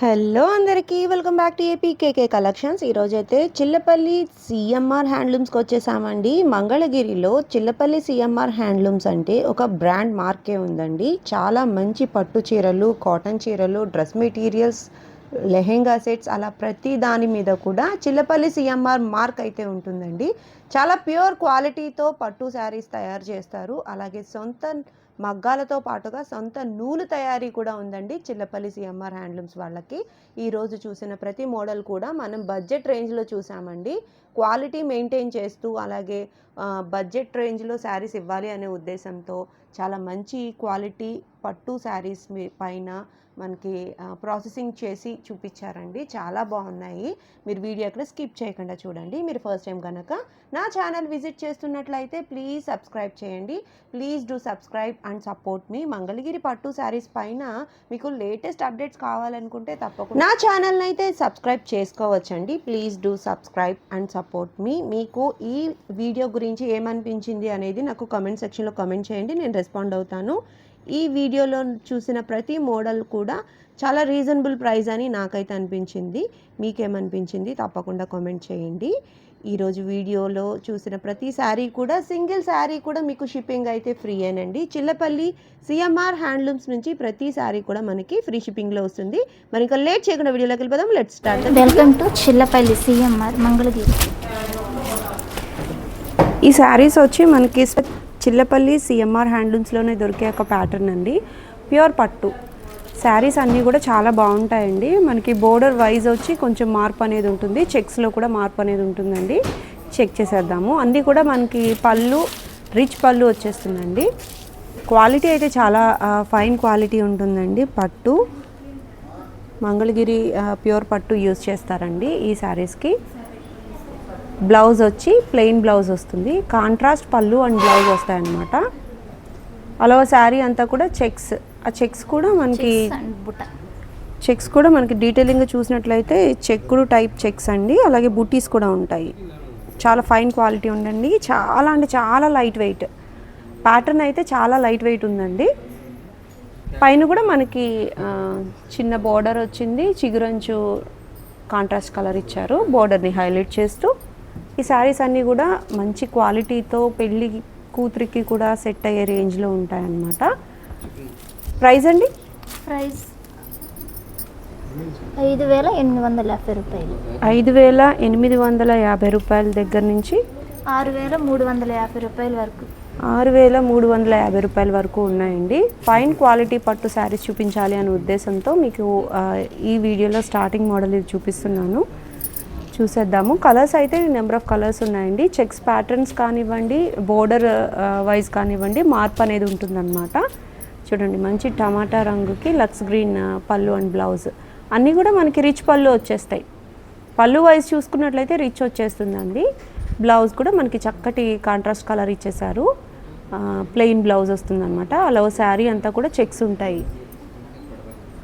Hello అందరికీ welcome back to AP KK collections. ఈరోజైతే Chillapalli CMR హ్యాండ్లూమ్స్కి వచ్చేసామండి. మంగళగిరిలో చిల్లపల్లి సిఎంఆర్ హ్యాండ్లూమ్స్ అంటే ఒక బ్రాండ్ మార్కే ఉందండి. చాలా మంచి పట్టు చీరలు కాటన్ చీరలు డ్రెస్ మెటీరియల్స్ లెహెంగా సెట్స్ అలా ప్రతి దాని మీద కూడా చిల్లపల్లి సిఎంఆర్ మార్క్ అయితే ఉంటుందండి. చాలా ప్యూర్ క్వాలిటీతో పట్టు శారీస్ తయారు చేస్తారు. అలాగే సొంత మగ్గాలతో పాటుగా సొంత నూలు తయారీ కూడా ఉందండి చిల్లపల్లి సిఎంఆర్ హ్యాండ్లూమ్స్ వాళ్ళకి. ఈరోజు చూసిన ప్రతి మోడల్ కూడా మనం బడ్జెట్ రేంజ్లో చూసామండి. క్వాలిటీ మెయింటైన్ చేస్తూ అలాగే బడ్జెట్ రేంజ్లో శారీస్ ఇవ్వాలి అనే ఉద్దేశంతో చాలా మంచి క్వాలిటీ పట్టు శారీస్ పైన మనకి ప్రాసెసింగ్ చేసి చూపించారండి. చాలా బాగున్నాయి. మీరు వీడియో అక్కడ స్కిప్ చేయకుండా చూడండి. మీరు ఫస్ట్ టైం కనుక నా ఛానల్ విజిట్ చేస్తున్నట్లయితే ప్లీజ్ సబ్స్క్రైబ్ చేయండి. Please do subscribe and support మీ మంగళగిరి పట్టు శారీస్ పైన మీకు లేటెస్ట్ అప్డేట్స్ కావాలనుకుంటే తప్పకుండా నా ఛానల్ని అయితే సబ్స్క్రైబ్ చేసుకోవచ్చండి. Please do subscribe and support మీ మీకు ఈ వీడియో గురించి ఏమనిపించింది అనేది నాకు కమెంట్ సెక్షన్లో కమెంట్ చేయండి. నేను రెస్పాండ్ అవుతాను. ఈ వీడియోలో చూసిన ప్రతి మోడల్ కూడా చాలా రీజనబుల్ ప్రైస్ అని నాకైతే అనిపించింది. మీకేమనిపించింది? తప్పకుండా కామెంట్ చేయండి. ఈరోజు వీడియోలో చూసిన ప్రతి శారీ కూడా సింగిల్ శారీ కూడా మీకు షిప్పింగ్ అయితే ఫ్రీ ఏనండి. చిల్లపల్లి సిఎంఆర్ హ్యాండ్లూమ్స్ నుంచి ప్రతి శారీ కూడా మనకి ఫ్రీ షిప్పింగ్లో వస్తుంది. మరి ఇంకా లేట్ చేయకుండా వీడియోలోకి వెళ్ళిపోదాం. Let start welcome to Chillapalli CMR Mangalagiri. ఈ శారీస్ వచ్చి మనకి చిల్లపల్లి సిఎంఆర్ హ్యాండ్లూమ్స్లోనే దొరికే ఒక ప్యాటర్న్ అండి. ప్యూర్ పట్టు. శారీస్ అన్నీ కూడా చాలా బాగుంటాయండి. మనకి బోర్డర్ వైజ్ వచ్చి కొంచెం మార్పు అనేది ఉంటుంది. చెక్స్లో కూడా మార్పు అనేది ఉంటుందండి. చెక్ చేసేద్దాము. అన్నీ కూడా మనకి పళ్ళు రిచ్ పళ్ళు వచ్చేస్తుందండి. క్వాలిటీ అయితే చాలా ఫైన్ క్వాలిటీ ఉంటుందండి పట్టు. మంగళగిరి ప్యూర్ పట్టు యూజ్ చేస్తారండి ఈ శారీస్కి బ్లౌజ్ వచ్చి ప్లెయిన్ బ్లౌజ్ వస్తుంది. కాంట్రాస్ట్ పళ్ళు అండ్ బ్లౌజ్ వస్తాయి అన్నమాట అలా శారీ అంతా కూడా చెక్స్. ఆ చెక్స్ కూడా మనకి చెక్స్ కూడా మనకి డీటెయిలింగ్గా చూసినట్లయితే చెక్కుడు టైప్ చెక్స్ అండి. అలాగే బుటీస్ కూడా ఉంటాయి. చాలా ఫైన్ క్వాలిటీ ఉందండి. చాలా అంటే చాలా లైట్ వెయిట్. ప్యాటర్న్ అయితే చాలా లైట్ వెయిట్ ఉందండి. పైన కూడా మనకి చిన్న బోర్డర్ వచ్చింది. చిగురంచు కాంట్రాస్ట్ కలర్ ఇచ్చారు. బోర్డర్ని హైలైట్ చేస్తూ ఈ శారీస్ అన్నీ కూడా మంచి క్వాలిటీతో పెళ్ళి కూతురికి కూడా సెట్ అయ్యే రేంజ్లో ఉంటాయన్నమాట. ప్రైస్ అండి? ప్రైస్ ఐదు వేల ఎనిమిది వందల యాభై రూపాయలు. ఐదు వేల ఎనిమిది వందల యాభై రూపాయల దగ్గర నుంచి ఆరు వేల మూడు వందల యాభై రూపాయల వరకు. ఆరు వేల మూడు వందల యాభై రూపాయల వరకు ఉన్నాయండి. ఫైన్ క్వాలిటీ పట్టు శారీస్ చూపించాలి అనే ఉద్దేశంతో మీకు ఈ వీడియోలో స్టార్టింగ్ మోడల్ ఇది చూపిస్తున్నాను. చూసేద్దాము. కలర్స్ అయితే నెంబర్ ఆఫ్ కలర్స్ ఉన్నాయండి. చెక్స్ ప్యాటర్న్స్ కానివ్వండి బోర్డర్ వైజ్ uh, కానివ్వండి మార్పు అనేది ఉంటుందన్నమాట. చూడండి మంచి టమాటా రంగుకి లక్స్ గ్రీన్ uh, పళ్ళు అండ్ బ్లౌజ్ అన్నీ కూడా మనకి రిచ్ పళ్ళు వచ్చేస్తాయి. పళ్ళు వైజ్ చూసుకున్నట్లయితే రిచ్ వచ్చేస్తుందండి. బ్లౌజ్ కూడా మనకి చక్కటి కాంట్రాస్ట్ కలర్ ఇచ్చేసారు ప్లెయిన్ బ్లౌజ్ వస్తుందన్నమాట. అలా శారీ అంతా కూడా చెక్స్ ఉంటాయి.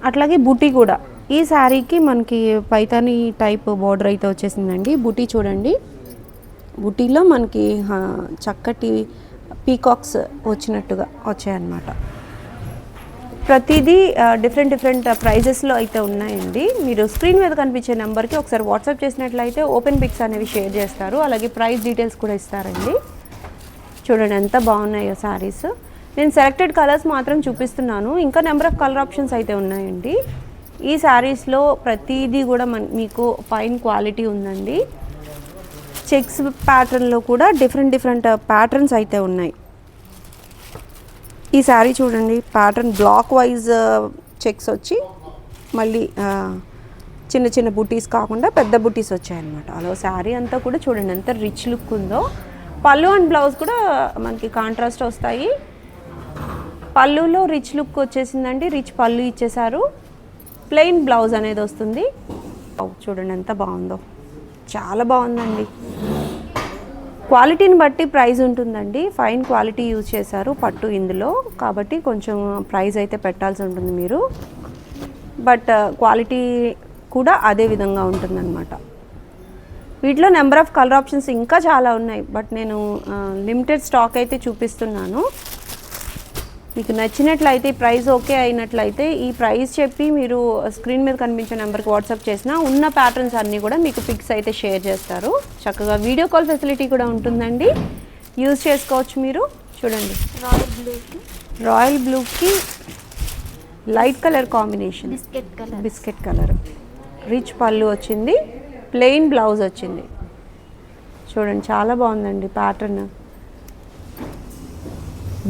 అట్లాగే బుటీ కూడా. ఈ శారీకి మనకి పైతాని టైప్ బార్డర్ అయితే వచ్చేసిందండి. బుటీ చూడండి. బుటీలో మనకి చక్కటి పీకాక్స్ వచ్చినట్టుగా వచ్చాయన్నమాట. ప్రతిదీ డిఫరెంట్ డిఫరెంట్ ప్రైజెస్లో అయితే ఉన్నాయండి. మీరు స్క్రీన్ మీద కనిపించే నెంబర్కి ఒకసారి వాట్సాప్ చేసినట్లయితే ఓపెన్ పిక్స్ అనేవి షేర్ చేస్తారు. అలాగే ప్రైస్ డీటెయిల్స్ కూడా ఇస్తారండి. చూడండి ఎంత బాగున్నాయో శారీస్. నేను సెలెక్టెడ్ కలర్స్ మాత్రం చూపిస్తున్నాను. ఇంకా నెంబర్ ఆఫ్ కలర్ ఆప్షన్స్ అయితే ఉన్నాయండి. ఈ శారీస్లో ప్రతిదీ కూడా మన మీకు ఫైన్ క్వాలిటీ ఉందండి. చెక్స్ ప్యాటర్న్లో కూడా డిఫరెంట్ డిఫరెంట్ ప్యాటర్న్స్ అయితే ఉన్నాయి. ఈ శారీ చూడండి ప్యాటర్న్ బ్లాక్ వైజ్ చెక్స్ వచ్చి మళ్ళీ uh, చిన్న చిన్న బుటీస్ కాకుండా పెద్ద బుటీస్ వచ్చాయన్నమాట. అలా శారీ అంతా కూడా చూడండి ఎంత రిచ్ లుక్ ఉందో. పళ్ళు అండ్ బ్లౌజ్ కూడా మనకి కాంట్రాస్ట్ వస్తాయి. పళ్ళులో రిచ్ లుక్ వచ్చేసిందండి రిచ్ పళ్ళు ఇచ్చేసారు ప్లెయిన్ బ్లౌజ్ అనేది వస్తుంది. చూడండి ఎంత బాగుందో. చాలా బాగుందండి. క్వాలిటీని బట్టి ప్రైస్ ఉంటుందండి. ఫైన్ క్వాలిటీ యూజ్ చేశారు పట్టు ఇందులో. కాబట్టి కొంచెం ప్రైస్ అయితే పెట్టాల్సి ఉంటుంది మీరు. బట్ క్వాలిటీ కూడా అదే విధంగా ఉంటుందన్నమాట. వీటిలో నెంబర్ ఆఫ్ కలర్ ఆప్షన్స్ ఇంకా చాలా ఉన్నాయి. బట్ నేను లిమిటెడ్ స్టాక్ అయితే చూపిస్తున్నాను. మీకు నచ్చినట్లయితే ఈ ప్రైస్ ఓకే అయినట్లయితే ఈ ప్రైస్ చెప్పి మీరు స్క్రీన్ మీద కనిపించే నెంబర్కి వాట్సాప్ చేసినా ఉన్న ప్యాటర్న్స్ అన్నీ కూడా మీకు పిక్స్ అయితే షేర్ చేస్తారు. చక్కగా వీడియో కాల్ ఫెసిలిటీ కూడా ఉంటుందండి. యూజ్ చేసుకోవచ్చు మీరు. చూడండి. రాయల్ బ్లూకి. రాయల్ బ్లూకి light colour combination. Biscuit colour. Biscuit colour. Rich పళ్ళు వచ్చింది. ప్లెయిన్ బ్లౌజ్ వచ్చింది. చూడండి చాలా బాగుందండి ప్యాటర్న్.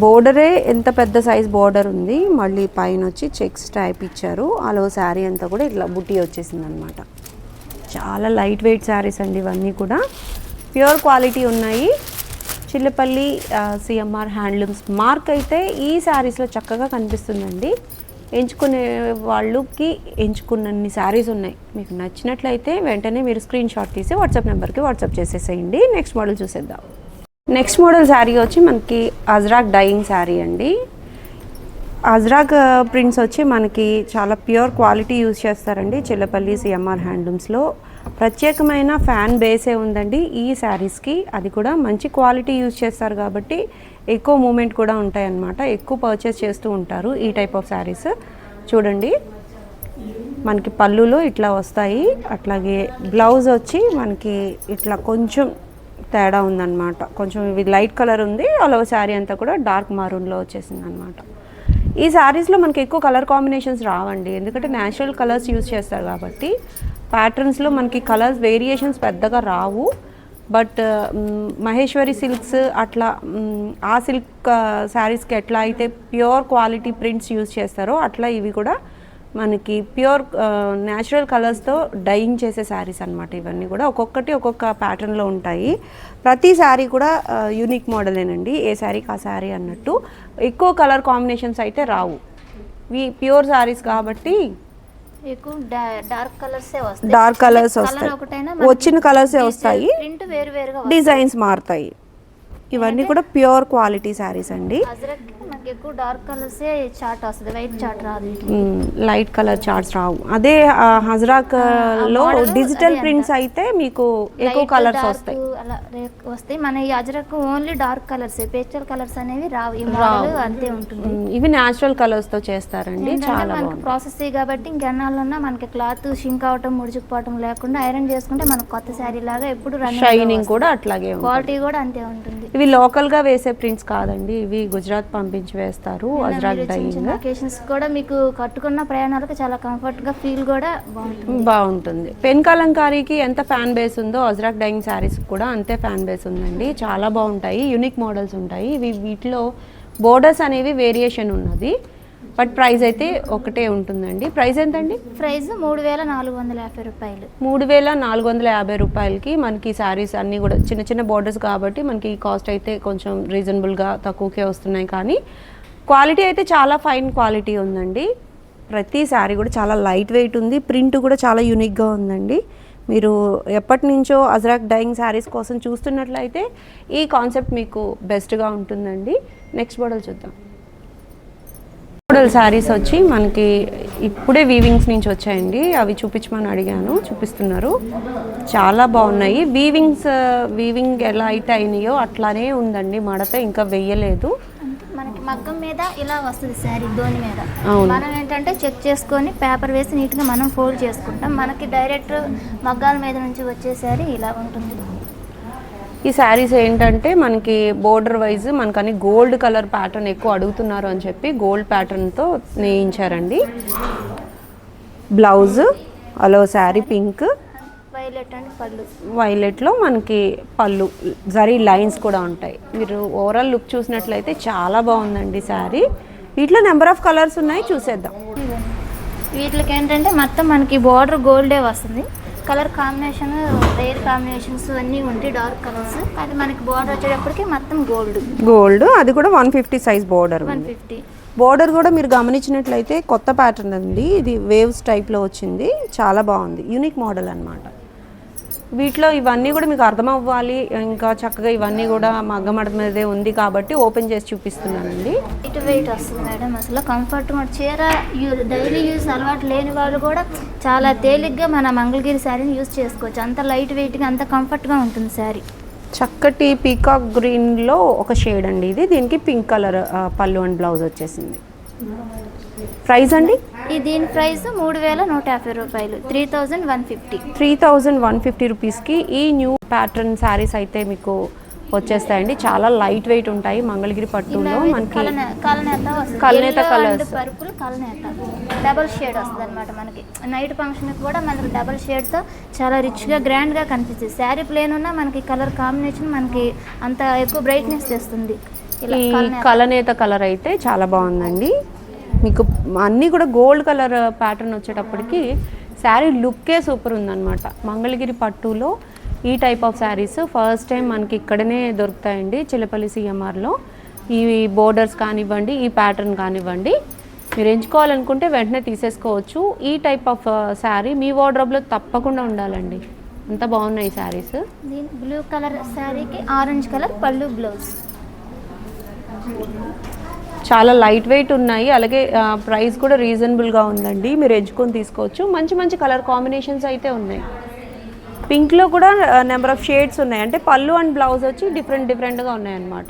బోర్డరే ఎంత పెద్ద సైజ్ బోర్డర్ ఉంది మళ్ళీ పైన వచ్చి చెక్స్ టైప్ ఇచ్చారు. అలో శారీ అంతా కూడా ఇట్లా బుట్టి వచ్చేసింది అనమాట చాలా లైట్ వెయిట్ శారీస్ అండి ఇవన్నీ కూడా. ప్యూర్ క్వాలిటీ ఉన్నాయి. చిల్లపల్లి సిఎంఆర్ హ్యాండ్లూమ్స్ మార్క్ అయితే ఈ శారీస్లో చక్కగా కనిపిస్తుందండి. ఎంచుకునే వాళ్ళకి ఎంచుకున్నన్ని శారీస్ ఉన్నాయి. మీకు నచ్చినట్లయితే వెంటనే మీరు స్క్రీన్ షాట్ తీసి వాట్సాప్ నెంబర్కి వాట్సాప్ చేసేసేయండి. నెక్స్ట్ మోడల్ చూసేద్దాం. నెక్స్ట్ మోడల్ శారీ వచ్చి మనకి అజ్రాక్ డైయింగ్ శారీ అండి. అజ్రాక్ ప్రింట్స్ uh, వచ్చి మనకి చాలా ప్యూర్ క్వాలిటీ యూజ్ చేస్తారండి చిల్లపల్లి సిఎంఆర్ హ్యాండ్లూమ్స్లో ప్రత్యేకమైన ఫ్యాన్ బేసే ఉందండి ఈ శారీస్కి అది కూడా మంచి క్వాలిటీ యూజ్ చేస్తారు కాబట్టి ఎక్కువ మూమెంట్ కూడా ఉంటాయన్నమాట. ఎక్కువ పర్చేస్ చేస్తూ ఉంటారు ఈ టైప్ ఆఫ్ శారీస్ చూడండి. మనకి పళ్ళులో ఇట్లా వస్తాయి. అట్లాగే బ్లౌజ్ వచ్చి మనకి ఇట్లా కొంచెం తేడా ఉందన్నమాట. కొంచెం ఇవి లైట్ కలర్ ఉంది. అలా శారీ అంతా కూడా డార్క్ మారూన్లో వచ్చేసింది అనమాట ఈ శారీస్లో మనకి ఎక్కువ కలర్ కాంబినేషన్స్ రావండి. ఎందుకంటే న్యాచురల్ కలర్స్ యూజ్ చేస్తారు కాబట్టి ప్యాటర్న్స్లో మనకి కలర్స్ వేరియేషన్స్ పెద్దగా రావు. బట్ మహేశ్వరి సిల్క్స్ అట్లా ఆ సిల్క్ శారీస్కి ఎట్లా అయితే ప్యూర్ క్వాలిటీ ప్రింట్స్ యూజ్ చేస్తారో అట్లా ఇవి కూడా మనకి ప్యూర్ న్యాచురల్ కలర్స్తో డైయింగ్ చేసే శారీస్ అనమాట ఇవన్నీ కూడా. ఒక్కొక్కటి ఒక్కొక్క ప్యాటర్న్లో ఉంటాయి. ప్రతి శారీ కూడా యూనిక్ మోడలేనండి ఏ శారీకి ఆ శారీ అన్నట్టు. ఎక్కువ కలర్ కాంబినేషన్స్ అయితే రావు. ఇవి ప్యూర్ శారీస్ కాబట్టి ఎక్కువ డార్క్ కలర్సే వస్తాయి. డార్క్ కలర్స్ కలర్ వస్తాయి. వచ్చిన కలర్సే వస్తాయి. డిజైన్స్ మారుతాయి. ఇవన్నీ కూడా ప్యూర్ క్వాలిటీ శారీస్ అండి. ఎక్కువ డార్క్ కలర్సే చాట్ వస్తుంది వైట్ చాట్ రాదు. లైట్ కలర్ చార్ట్స్ రావు. అదే హజరాక్లో డిజిటల్ ప్రింట్స్ అయితే మీకు ఎక్కువ కలర్స్ వస్తాయి. అలా వస్తాయి. మన ఈ ajrak only dark colours pastel colours అనేవి రావు. ఈ మోడల్ అంతే ఉంటుంది. ఇవి న్యాచురల్ కలర్స్తో చేస్తారండి. చాలా మనకి బాగుంది ప్రాసెస్ కాబట్టి ఇంకెన్నాళ్ళన్నా మనకి క్లాత్ షింక్ అవటం ముడుచుకుపోవటం లేకుండా ఐరన్ చేసుకుంటే మనకు కొత్త శారీ లాగా ఎప్పుడు షైనింగ్ కూడా అట్లాగే క్వాలిటీ కూడా అంతే ఉంటుంది. ఇవి లోకల్గా వేసే ప్రింట్స్ కాదండి. ఇవి గుజరాత్ పంపించి వేస్తారు. అజ్రాక్ డైయింగ్. చిన్న ఒకేషన్స్ కూడా మీకు కట్టుకున్న ప్రయాణాలకు చాలా కంఫర్ట్గా ఫీల్ కూడా బాగుంటుంది. బాగుంటుంది. పెన్ కలంకారీకి ఎంత ఫ్యాన్ బేస్ ఉందో అజ్రాక్ డైయింగ్ శారీస్ కూడా అంతే ఫ్యాన్ బేస్ ఉందండి. చాలా బాగుంటాయి. యూనిక్ మోడల్స్ ఉంటాయి. ఇవి వీటిలో బోర్డర్స్ అనేవి వేరియేషన్ ఉన్నది. బట్ ప్రైస్ అయితే ఒకటే ఉంటుందండి. ప్రైస్ ఎంతండి? ప్రైస్ మూడు వేల నాలుగు వందల యాభై రూపాయలు. మూడు వేల నాలుగు వందల యాభై రూపాయలకి మనకి శారీస్ అన్నీ కూడా చిన్న చిన్న బోర్డర్స్ కాబట్టి మనకి ఈ కాస్ట్ అయితే కొంచెం రీజనబుల్గా తక్కువకే వస్తున్నాయి. కానీ క్వాలిటీ అయితే చాలా ఫైన్ క్వాలిటీ ఉందండి. ప్రతి శారీ కూడా చాలా లైట్ వెయిట్ ఉంది. ప్రింట్ కూడా చాలా యూనిక్గా ఉందండి. మీరు ఎప్పటి నుంచో అజ్రాక్ డైయింగ్ శారీస్ కోసం చూస్తున్నట్లయితే ఈ కాన్సెప్ట్ మీకు బెస్ట్గా ఉంటుందండి. నెక్స్ట్ మోడల్ చూద్దాం. మోడల్ శారీస్ వచ్చి మనకి ఇప్పుడే వీవింగ్స్ నుంచి వచ్చాయండి. అవి చూపించమని అడిగాను. చూపిస్తున్నారు. చాలా బాగున్నాయి. వీవింగ్స్ వీవింగ్ ఎలా అయితే అయినాయో అట్లానే ఉందండి. మడత ఇంకా వెయ్యలేదు మనకి మగ్గం మీద ఇలా వస్తుంది శారీ ధోని మీద. మనం ఏంటంటే చెక్ చేసుకొని పేపర్ వేసి నీట్గా మనం ఫోల్డ్ చేసుకుంటాం. మనకి డైరెక్ట్ మగ్గాల మీద నుంచి వచ్చే శారీ ఇలా ఉంటుంది. ఈ శారీస్ ఏంటంటే మనకి బోర్డర్ వైజ్ మనకని గోల్డ్ కలర్ ప్యాటర్న్ ఎక్కువ అడుగుతున్నారు అని చెప్పి గోల్డ్ ప్యాటర్న్తో నేయించారండి. బ్లౌజ్ అలో శారీ పింక్ వైలెట్ అండ్ పళ్ళు. వైలెట్లో మనకి పళ్ళు జరీ లైన్స్ కూడా ఉంటాయి. మీరు ఓవరాల్ లుక్ చూసినట్లయితే చాలా బాగుందండి శారీ. వీటిలో నెంబర్ ఆఫ్ కలర్స్ ఉన్నాయి చూసేద్దాం. వీటికి ఏంటంటే మొత్తం మనకి బార్డర్ గోల్డే వస్తుంది. కలర్ కాంబినేషన్ రేర్ కాంబినేషన్స్ అన్నీ ఉంటాయి డార్క్ కలర్స్. కానీ మనకి బార్డర్ వచ్చేటప్పటికి మొత్తం గోల్డ్. గోల్డ్. అది కూడా one fifty size border one fifty. Border కూడా మీరు గమనించినట్లయితే కొత్త ప్యాటర్న్ ఉంది ఇది వేవ్స్ టైప్లో వచ్చింది. చాలా బాగుంది. యూనిక్ మోడల్ అన్నమాట. వీటిలో ఇవన్నీ కూడా మీకు అర్థం అవ్వాలి ఇంకా చక్కగా ఇవన్నీ కూడా మగ్గమడ మీదే ఉంది కాబట్టి ఓపెన్ చేసి చూపిస్తున్నానండి. లైట్ వెయిట్ వస్తుంది మేడం. అసలు కంఫర్ట్ చీర డైలీ యూస్ అలవాటు లేని వాళ్ళు కూడా చాలా తేలిగ్గా మన మంగళగిరి శారీని యూస్ చేసుకోవచ్చు. అంత లైట్ వెయిట్గా అంత కంఫర్ట్గా ఉంటుంది శారీ. చక్కటి పీకాక్ గ్రీన్లో ఒక షేడ్ అండి ఇది. దీనికి పింక్ కలర్ పళ్ళు అండ్ బ్లౌజ్ వచ్చేసింది. ప్రైస్ అండి? ఈ దీని ప్రైస్ మూడు వేల నూట యాభై రూపాయలు. Three thousand one fifty. Three thousand one fifty రూపీస్కి ఈ న్యూ ప్యాటర్న్ శారీస్ అయితే మీకు వచ్చేస్తాయండి. చాలా లైట్ వెయిట్ ఉంటాయి మంగళగిరి పట్టులో. మనకి కలనేత and పర్పుల్ కలనేత. డబల్ షేడ్ వస్తుంది అనమాట మనకి నైట్ ఫంక్షన్ కూడా మనకి డబల్ షేడ్తో చాలా రిచ్గా గ్రాండ్గా కనిపిస్తుంది. శారీ ప్లేన్ ఉన్నా మనకి కలర్ కాంబినేషన్ మనకి అంత ఎక్కువ బ్రైట్నెస్ తెస్తుంది. ఈ. కలనేత. కలర్ అయితే చాలా బాగుందండి. మీకు అన్నీ కూడా గోల్డ్ కలర్ ప్యాటర్న్ వచ్చేటప్పటికి శారీ లుక్కే సూపర్ ఉందన్నమాట. మంగళగిరి పట్టులో ఈ type of saris first time మనకి ఇక్కడనే దొరుకుతాయండి చిలపల్లి సిఎంఆర్లో. ఈ బోర్డర్స్ కానివ్వండి ఈ ప్యాటర్న్ కానివ్వండి మీరు ఎంచుకోవాలనుకుంటే వెంటనే తీసేసుకోవచ్చు. ఈ టైప్ ఆఫ్ శారీ మీ వార్డ్రోబ్లో తప్పకుండా ఉండాలండి. అంత బాగున్నాయి శారీస్. బ్లూ కలర్ శారీకి ఆరెంజ్ కలర్ పళ్ళు బ్లౌజ్. చాలా లైట్ వెయిట్ ఉన్నాయి. అలాగే ప్రైస్ కూడా రీజనబుల్గా ఉందండి. మీరు ఎంచుకొని తీసుకోవచ్చు. మంచి మంచి కలర్ కాంబినేషన్స్ అయితే ఉన్నాయి. పింక్లో కూడా నెంబర్ ఆఫ్ షేడ్స్ ఉన్నాయి. అంటే పళ్ళు అండ్ బ్లౌజ్ వచ్చి డిఫరెంట్ డిఫరెంట్గా ఉన్నాయి అన్నమాట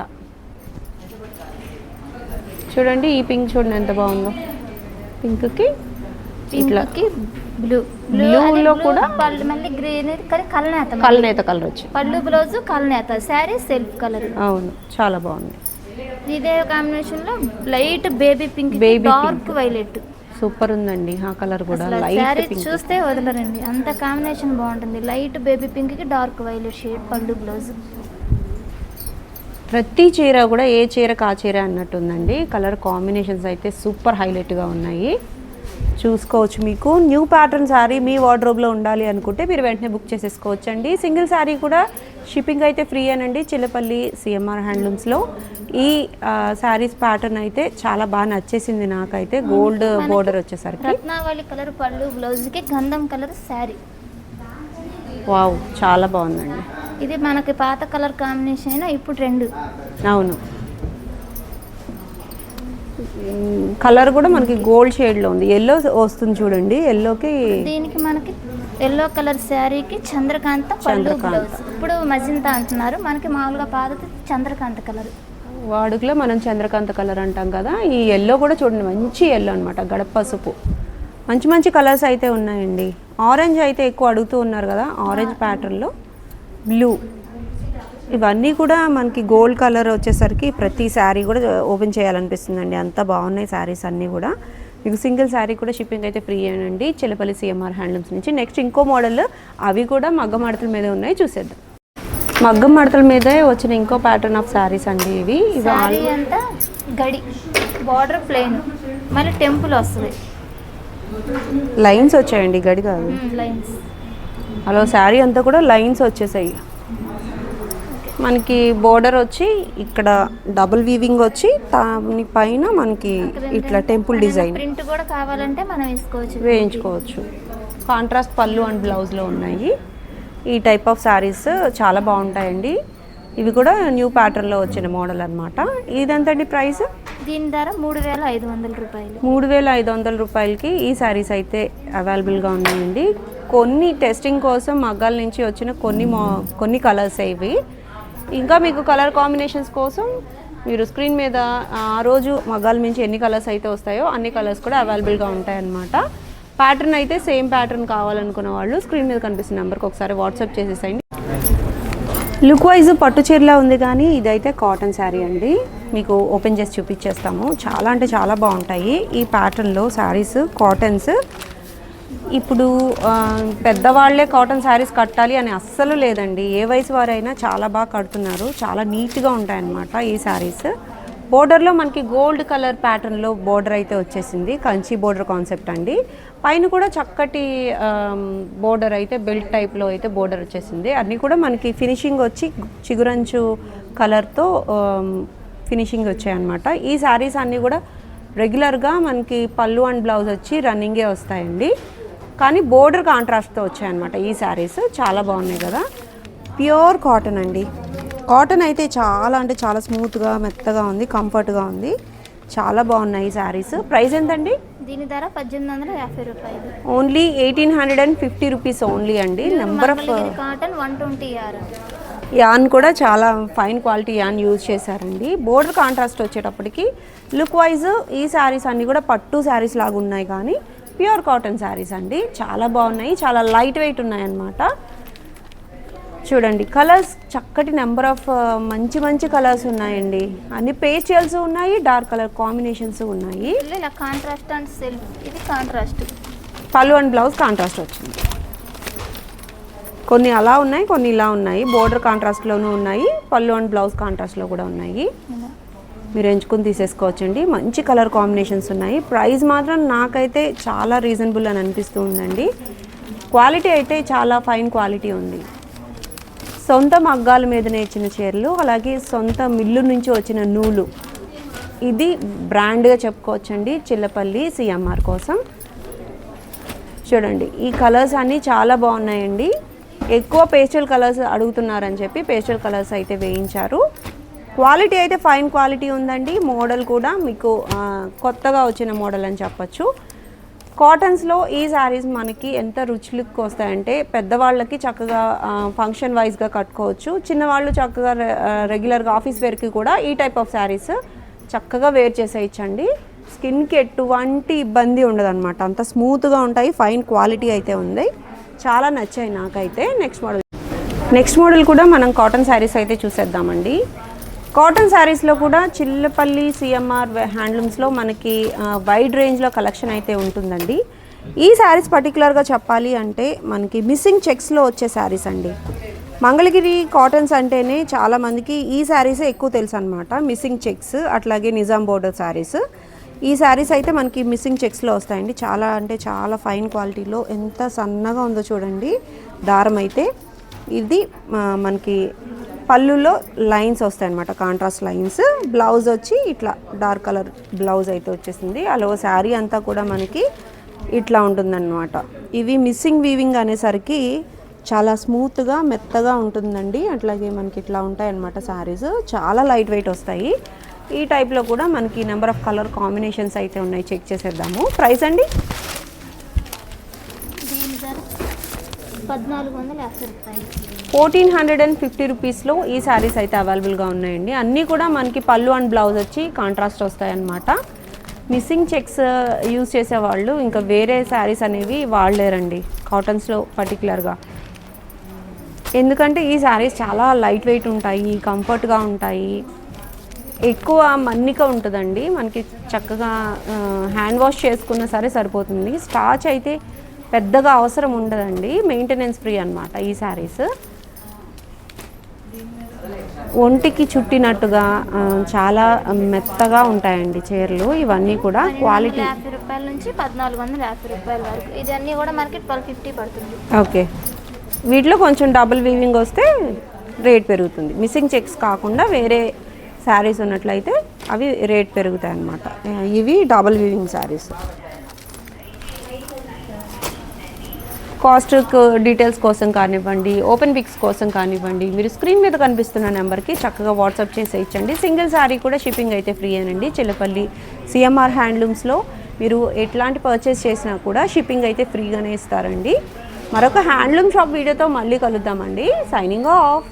చూడండి ఈ పింక్ చూడండి ఎంత బాగుందో. పింక్కి పింక్కి బ్లూ Blue. లో కూడా- పళ్ళు మళ్ళీ గ్రీన్ కానీ కలనేత మళ్ళీ. కలనేత కలర్ వచ్చి. పళ్ళు బ్లౌజ్ కలనేత శారీ సెల్ఫ్ కలర్ అవును చాలా బాగుంది. ఇదే కాంబినేషన్లో light baby pink Baby dark violet super ఉందండి. ఆ కలర్ కూడా లైట్ పింక్ చూస్తే వదలరండి. అంత కాంబినేషన్ బాగుంటుంది. లైట్ బేబీ పింక్కి డార్క్ వైలెట్ షేడ్ పళ్ళు బ్లౌజ్ ప్రతి చీర కూడా ఏ చీరకు ఆ చీర అన్నట్టు ఉందండి కలర్ కాంబినేషన్స్ అయితే సూపర్ హైలైట్గా ఉన్నాయి. చూసుకోవచ్చు మీకు. న్యూ ప్యాటర్న్ శారీ మీ వార్డ్రోబ్లో ఉండాలి అనుకుంటే మీరు వెంటనే బుక్ చేసేసుకోవచ్చు అండి సింగిల్ శారీ కూడా షిప్పింగ్ అయితే ఫ్రీ అనండి. చిల్లపల్లి సిఎంఆర్ హ్యాండ్లూమ్స్లో ఈ శారీస్ ప్యాటర్న్ అయితే చాలా బాగా నచ్చేసింది నాకైతే. గోల్డ్ బోర్డర్ వచ్చేసరికి. రత్నావళి కలర్ పళ్ళు బ్లౌజ్కి గంధం కలర్ శారీ వావ్ చాలా బాగుందండి. ఇది మనకి పాత కలర్ కాంబినేషన్ అయినా ఇప్పుడు రెండు. అవును. కలర్ కూడా మనకి గోల్డ్ షేడ్లో ఉంది. ఎల్లో వస్తుంది చూడండి. ఎల్లోకి దీనికి మనకి ఎల్లో కలర్ శారీకి చంద్రకాంత పళ్ళు. బ్లౌజ్. ఇప్పుడు మజింత అంటున్నారు. మనకి మామూలుగా పాతది చంద్రకాంత కలర్. వాడుకలో మనం చంద్రకాంత కలర్ అంటాం కదా. ఈ ఎల్లో కూడా చూడండి మంచి ఎల్లో అనమాట గడప పసుపు. మంచి మంచి కలర్స్ అయితే ఉన్నాయండి. ఆరెంజ్ అయితే ఎక్కువ అడుగుతూ ఉన్నారు కదా ఆరెంజ్ ప్యాటర్న్లో బ్లూ ఇవన్నీ కూడా మనకి గోల్డ్ కలర్ వచ్చేసరికి ప్రతి శారీ కూడా ఓపెన్ చేయాలనిపిస్తుందండి. అంత బాగున్నాయి శారీస్ అన్నీ కూడా. మీకు సింగిల్ శారీ కూడా షిప్పింగ్ అయితే ఫ్రీ అండి. చిలపల్లి సిఎంఆర్ హ్యాండ్లూమ్స్ నుంచి. నెక్స్ట్ ఇంకో మోడల్ అవి కూడా మగ్గ మడతల మీద ఉన్నాయి. చూసేద్దాం. మగ్గం మడతల మీదే వచ్చిన ఇంకో ప్యాటర్న్ ఆఫ్ శారీస్ అండి ఇవి. అంతా గడి బార్డర్ ప్లెయిన్ మళ్ళీ టెంపుల్ వస్తుంది. లైన్స్ వచ్చాయండి. గడి కాదు. లైన్స్ అలా శారీ అంతా కూడా లైన్స్ వచ్చేసాయి. మనకి బోర్డర్ వచ్చి ఇక్కడ డబుల్ వీవింగ్ వచ్చి దాని పైన మనకి ఇట్లా టెంపుల్ డిజైన్. ప్రింట్ కూడా కావాలంటే మనం వేసుకోవచ్చు. వేయించుకోవచ్చు. కాంట్రాస్ట్ పళ్ళు అండ్ బ్లౌజ్లో ఉన్నాయి. ఈ టైప్ ఆఫ్ శారీస్ చాలా బాగుంటాయండి. ఇవి కూడా న్యూ ప్యాటర్న్లో వచ్చిన మోడల్ అనమాట ఇదంతండి ప్రైస్? దీని ధర మూడు వేల ఐదు వందల రూపాయలు. మూడు వేల ఐదు వందల రూపాయలకి ఈ శారీస్ అయితే అవైలబుల్గా ఉన్నాయండి. కొన్ని టెస్టింగ్ కోసం మగ్గాల నుంచి వచ్చిన కొన్ని మో కొన్ని కలర్స్ ఇవి. ఇంకా మీకు కలర్ కాంబినేషన్స్ కోసం మీరు స్క్రీన్ మీద ఆ రోజు మగ్గాల నుంచి ఎన్ని కలర్స్ అయితే వస్తాయో అన్ని కలర్స్ కూడా అవైలబుల్గా ఉంటాయన్నమాట. ప్యాటర్న్ అయితే సేమ్ ప్యాటర్న్ కావాలనుకున్న వాళ్ళు స్క్రీన్ మీద కనిపిస్తున్న నెంబర్కి ఒకసారి వాట్సాప్ చేసేసేయండి. లుక్ వైజ్ పట్టు చీరలా ఉంది కానీ ఇదైతే కాటన్ శారీ అండి. మీకు ఓపెన్ చేసి చూపించేస్తాము. చాలా అంటే చాలా బాగుంటాయి. ఈ ప్యాటర్న్లో శారీస్ కాటన్స్ ఇప్పుడు పెద్దవాళ్ళే కాటన్ శారీస్ కట్టాలి అని అస్సలు లేదండి. ఏ వయసు వారైనా చాలా బాగా కడుతున్నారు. చాలా నీట్గా ఉంటాయన్నమాట ఈ శారీస్. బోర్డర్లో మనకి గోల్డ్ కలర్ ప్యాటర్న్లో బోర్డర్ అయితే వచ్చేసింది. కంచి బోర్డర్ కాన్సెప్ట్ అండి. పైన కూడా చక్కటి బోర్డర్ అయితే బెల్ట్ టైప్లో అయితే బోర్డర్ వచ్చేసింది. అన్నీ కూడా మనకి ఫినిషింగ్ వచ్చి చిగురంచు కలర్తో ఫినిషింగ్ వచ్చాయన్నమాట. ఈ శారీస్ అన్నీ కూడా రెగ్యులర్గా మనకి పళ్ళు అండ్ బ్లౌజ్ వచ్చి రన్నింగే వస్తాయండి. కానీ బోర్డర్ కాంట్రాస్ట్తో వచ్చాయన్నమాట ఈ శారీస్. చాలా బాగున్నాయి కదా. ప్యూర్ కాటన్ అండి. కాటన్ అయితే చాలా అంటే చాలా స్మూత్గా మెత్తగా ఉంది కంఫర్ట్గా ఉంది. చాలా బాగున్నాయి ఈ శారీస్. ప్రైస్ ఎంతండి? దీని ధర పద్దెనిమిది వందల యాభై రూపాయలు. Only eighteen hundred and fifty rupees only అండి. Number of cotton one twenty are yarn కూడా చాలా ఫైన్ క్వాలిటీ యాన్ యూజ్ చేశారండి. బోర్డర్ కాంట్రాస్ట్ వచ్చేటప్పటికి లుక్ వైజ్ ఈ శారీస్ అన్నీ కూడా పట్టు శారీస్ లాగా ఉన్నాయి కానీ ప్యూర్ కాటన్ శారీస్ అండి. చాలా బాగున్నాయి. చాలా లైట్ వెయిట్ ఉన్నాయి అన్నమాట చూడండి కలర్స్ చక్కటి నెంబర్ ఆఫ్ మంచి మంచి కలర్స్ ఉన్నాయండి. అన్ని పేస్టల్స్ ఉన్నాయి డార్క్ కలర్ కాంబినేషన్స్ ఉన్నాయి. ఇలా కాంట్రాస్ట్ అండ్ సిల్క్. ఇది కాంట్రాస్ట్. పళ్ళు అండ్ బ్లౌజ్ కాంట్రాస్ట్ వచ్చింది. కొన్ని అలా ఉన్నాయి కొన్ని ఇలా ఉన్నాయి. బోర్డర్ కాంట్రాస్ట్లోనూ ఉన్నాయి. పళ్ళు అండ్ బ్లౌజ్ కాంట్రాస్ట్లో కూడా ఉన్నాయి. మీరు ఎంచుకుని తీసేసుకోవచ్చండి. మంచి కలర్ కాంబినేషన్స్ ఉన్నాయి. ప్రైస్ మాత్రం నాకైతే చాలా రీజనబుల్ అని అనిపిస్తూ ఉందండి. క్వాలిటీ అయితే చాలా ఫైన్ క్వాలిటీ ఉంది. సొంత మగ్గాల మీద నేర్చిన చీరలు అలాగే సొంత మిల్లు నుంచి వచ్చిన నూలు. ఇది బ్రాండ్గా చెప్పుకోవచ్చండి చిల్లపల్లి సిఎంఆర్ కోసం. చూడండి ఈ కలర్స్ అన్నీ చాలా బాగున్నాయండి. ఎక్కువ పేస్టల్ కలర్స్ అడుగుతున్నారని చెప్పి పేస్టల్ కలర్స్ అయితే వేయించారు. క్వాలిటీ అయితే ఫైన్ క్వాలిటీ ఉందండి. మోడల్ కూడా మీకు కొత్తగా వచ్చిన మోడల్ అని చెప్పచ్చు. కాటన్స్లో ఈ శారీస్ మనకి ఎంత రుచి లుక్ వస్తాయంటే పెద్దవాళ్ళకి చక్కగా ఫంక్షన్ వైజ్గా కట్టుకోవచ్చు. చిన్నవాళ్ళు చక్కగా రెగ్యులర్గా ఆఫీస్ వేర్కి కూడా ఈ టైప్ ఆఫ్ శారీస్ చక్కగా వేర్ చేసేయచ్చండి. స్కిన్కి ఎటువంటి ఇబ్బంది ఉండదన్నమాట. అంత స్మూత్గా ఉంటాయి ఫైన్ క్వాలిటీ అయితే ఉంది. చాలా నచ్చాయి నాకైతే. నెక్స్ట్ మోడల్ నెక్స్ట్ మోడల్ కూడా మనం కాటన్ శారీస్ అయితే చూసేద్దామండి. కాటన్ శారీస్లో కూడా చిల్లపల్లి సిఎంఆర్ హ్యాండ్లూమ్స్లో మనకి వైడ్ రేంజ్లో కలెక్షన్ అయితే ఉంటుందండి. ఈ శారీస్ పర్టికులర్గా చెప్పాలి అంటే మనకి మిస్సింగ్ చెక్స్లో వచ్చే శారీస్ అండి. మంగళగిరి కాటన్స్ అంటేనే చాలామందికి ఈ శారీసే ఎక్కువ తెలుసు అనమాట మిస్సింగ్ చెక్స్ అట్లాగే నిజాం బోర్డర్ శారీస్. ఈ శారీస్ అయితే మనకి మిస్సింగ్ చెక్స్లో వస్తాయండి. చాలా అంటే చాలా ఫైన్ క్వాలిటీలో ఎంత సన్నగా ఉందో చూడండి. దారం అయితే ఇది మనకి పళ్ళులో లైన్స్ వస్తాయి అనమాట కాంట్రాస్ట్ లైన్స్. బ్లౌజ్ వచ్చి ఇట్లా డార్క్ కలర్ బ్లౌజ్ అయితే వచ్చేసింది. అలా శారీ అంతా కూడా మనకి ఇట్లా ఉంటుందన్నమాట. ఇవి మిస్సింగ్ వీవింగ్ అనేసరికి చాలా స్మూత్గా మెత్తగా ఉంటుందండి. అట్లాగే మనకి ఇట్లా ఉంటాయన్నమాట శారీస్. చాలా లైట్ వెయిట్ వస్తాయి. ఈ టైప్లో కూడా మనకి నెంబర్ ఆఫ్ కలర్ కాంబినేషన్స్ అయితే ఉన్నాయి. చెక్ చేసేద్దాము. ప్రైస్ అండి? పద్నాలుగు వందల యాభై రూపాయలు. ఫోర్టీన్ హండ్రెడ్ అండ్ ఫిఫ్టీ రూపీస్లో ఈ శారీస్ అయితే అవైలబుల్గా ఉన్నాయండి. అన్నీ కూడా మనకి పళ్ళు అండ్ బ్లౌజ్ వచ్చి కాంట్రాస్ట్ వస్తాయన్నమాట. మిస్సింగ్ చెక్స్ uh, యూజ్ చేసేవాళ్ళు ఇంకా వేరే శారీస్ అనేవి వాడలేరండి కాటన్స్లో పర్టికులర్గా ఎందుకంటే ఈ శారీస్ చాలా లైట్ వెయిట్ ఉంటాయి కంఫర్ట్గా ఉంటాయి. ఎక్కువ మన్నిక ఉంటుందండి. మనకి చక్కగా uh, హ్యాండ్ వాష్ చేసుకున్నా సరే సరిపోతుంది. స్టాచ్ అయితే పెద్దగా అవసరం ఉండదండి. మెయింటెనెన్స్ ఫ్రీ అనమాట ఈ శారీస్. ఒంటికి చుట్టినట్టుగా చాలా మెత్తగా ఉంటాయండి చీరలు. ఇవన్నీ కూడా క్వాలిటీ యాభై రూపాయల నుంచి పద్నాలుగు వందల యాభై రూపాయల వరకు. ఇది అన్నీ కూడా మనకి ట్వెల్వ్ ఫిఫ్టీ పడుతుంది. ఓకే. వీటిలో కొంచెం డబుల్ వీవింగ్ వస్తే రేట్ పెరుగుతుంది. మిస్సింగ్ చెక్స్ కాకుండా వేరే శారీస్ ఉన్నట్లయితే అవి రేట్ పెరుగుతాయి అన్నమాట ఇవి double weaving saris cost details కోసం కానివ్వండి ఓపెన్ పిక్స్ కోసం కానివ్వండి మీరు స్క్రీన్ మీద కనిపిస్తున్న నెంబర్కి చక్కగా వాట్సాప్ చేసి ఇచ్చండి సింగిల్ శారీ కూడా షిప్పింగ్ అయితే ఫ్రీ అనండి చిల్లపల్లి సిఎంఆర్ హ్యాండ్లూమ్స్లో మీరు ఎట్లాంటి పర్చేస్ చేసినా కూడా షిప్పింగ్ అయితే ఫ్రీగానే ఇస్తారండి. మరొక హ్యాండ్లూమ్ షాప్ వీడియోతో మళ్ళీ కలుద్దామండి. Signing off